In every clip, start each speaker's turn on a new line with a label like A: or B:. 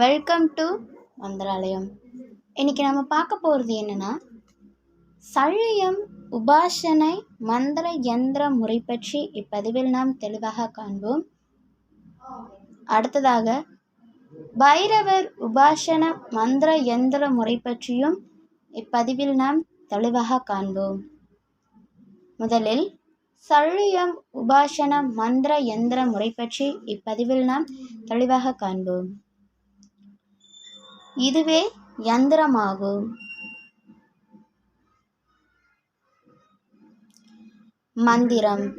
A: Welcome to Mantralayam. இன்றைக்கி நம்ம பார்க்க போகிறது என்னென்னா சழியம் உபாசனை மந்திர யந்திர முறை பற்றி இப்பதிவில் நாம் தெளிவாக காண்போம். அடுத்ததாக பைரவர் உபாசன மந்திர யந்திர முறை பற்றியும் இப்பதிவில் நாம் தெளிவாக காண்போம். முதலில் சழியம் உபாசன மந்திர யந்திர முறை பற்றி இப்பதிவில் நாம் தெளிவாக காண்போம். இதுவே யந்திரமாகும். மந்திரம்.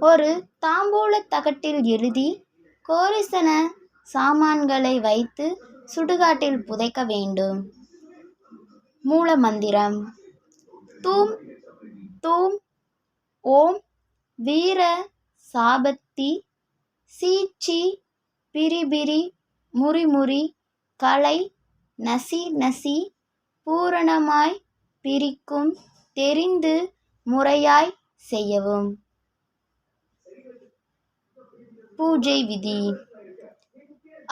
A: ஒரு தாம்பூல தகட்டில் எழுதி கோரிசன சாமான்களை வைத்து சுடுகாட்டில் புதைக்க வேண்டும். மூல மந்திரம். தூம் தூம் ஓம் வீர சாபத்தி சீச்சி பிரிபிரி முறிமுறி கலை நசி நசி பூரணமாய் பிரிக்கும் தெரிந்து முறையாய் செய்யவும். பூஜை விதி.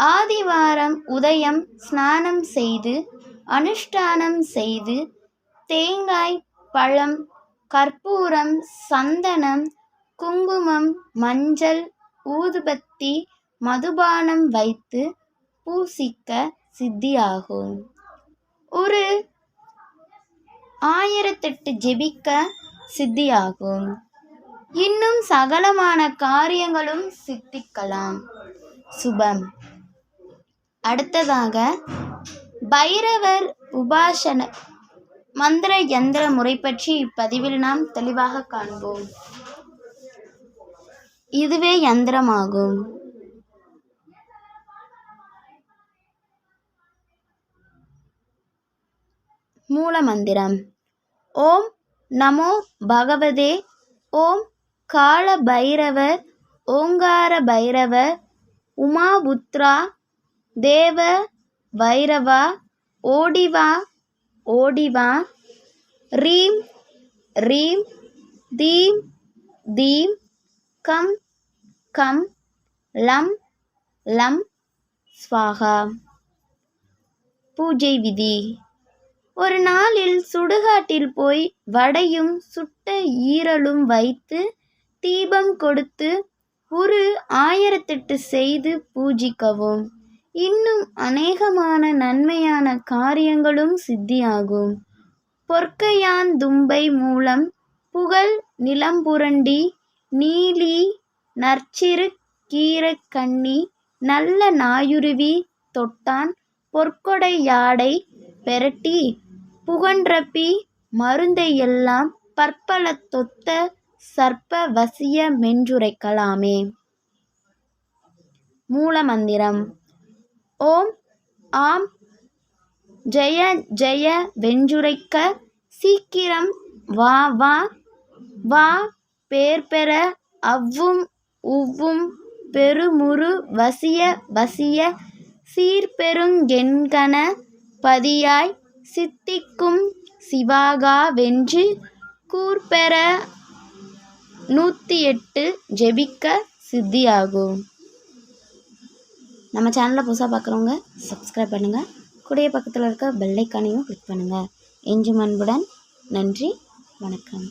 A: ஆதிவாரம் உதயம் ஸ்நானம் செய்து அனுஷ்டானம் செய்து தேங்காய் பழம் கற்பூரம் சந்தனம் குங்குமம் மஞ்சள் ஊதுபத்தி மதுபானம் வைத்து பூசிக்க சித்தியாகும். ஒரு ஆயிரத்தெட்டு ஜெபிக்க சித்தியாகும். இன்னும் சகலமான காரியங்களும் சித்திக்கலாம். சுபம். அடுத்ததாக பைரவர் உபாசன மந்திர யந்திர முறை பற்றி இப்பதிவில் நாம் தெளிவாக காண்போம். இதுவே யந்திரமாகும். மூலமந்திரம். ஓம் நமோ பகவதே. ஓம் கால பைரவர் ஓங்கார பைரவர் உமாபுத்ரா. தேவ பைரவா ஓடிவா. ஓடிவா. ரீம். ரீம். தீம். தீம். கம். கம். லம். லம். ஸ்வாகா. பூஜை விதி. ஒரு நாளில் சுடுகாட்டில் போய் வடையும் சுட்ட ஈரலும் வைத்து தீபம் கொடுத்து ஒரு ஆயிரத்தெட்டு செய்து பூஜிக்கவும். இன்னும் அநேகமான நன்மையான காரியங்களும் சித்தியாகும். பொற்கையான் தும்பை மூலம் புகழ் நிலம்புரண்டி நீலி நற்சிறு கீரக்கண்ணி நல்ல நாயுருவி தொட்டான் பொற்கொடை யாடை பெரட்டி புகன்றப்பி மருந்தையெல்லாம் பற்பல தொத்த சர்ப்ப வசிய மென்றுரைக்கலாமே. மூலமந்திரம். ஓம் ஆம் ஜெய ஜெய வெஞ்சுரைக்க சீக்கிரம் வா வா வா பேர் பெற அவ்வும் உவ்வும் பெருமுரு வசிய வசிய சீர்பெருங்கெண்கண பதியாய் சித்திக்கும் சிவாகா வென்று கூர்பெற நூற்றி எட்டு ஜெபிக்க சித்தியாகும். நம்ம சேனலை புதுசாக பார்க்குறவங்க சப்ஸ்கிரைப் பண்ணுங்கள் கூடிய பக்கத்தில் இருக்க பெல்லைக்கானையும் கிளிக் பண்ணுங்கள் எஞ்சும் அன்புடன் நன்றி வணக்கம்.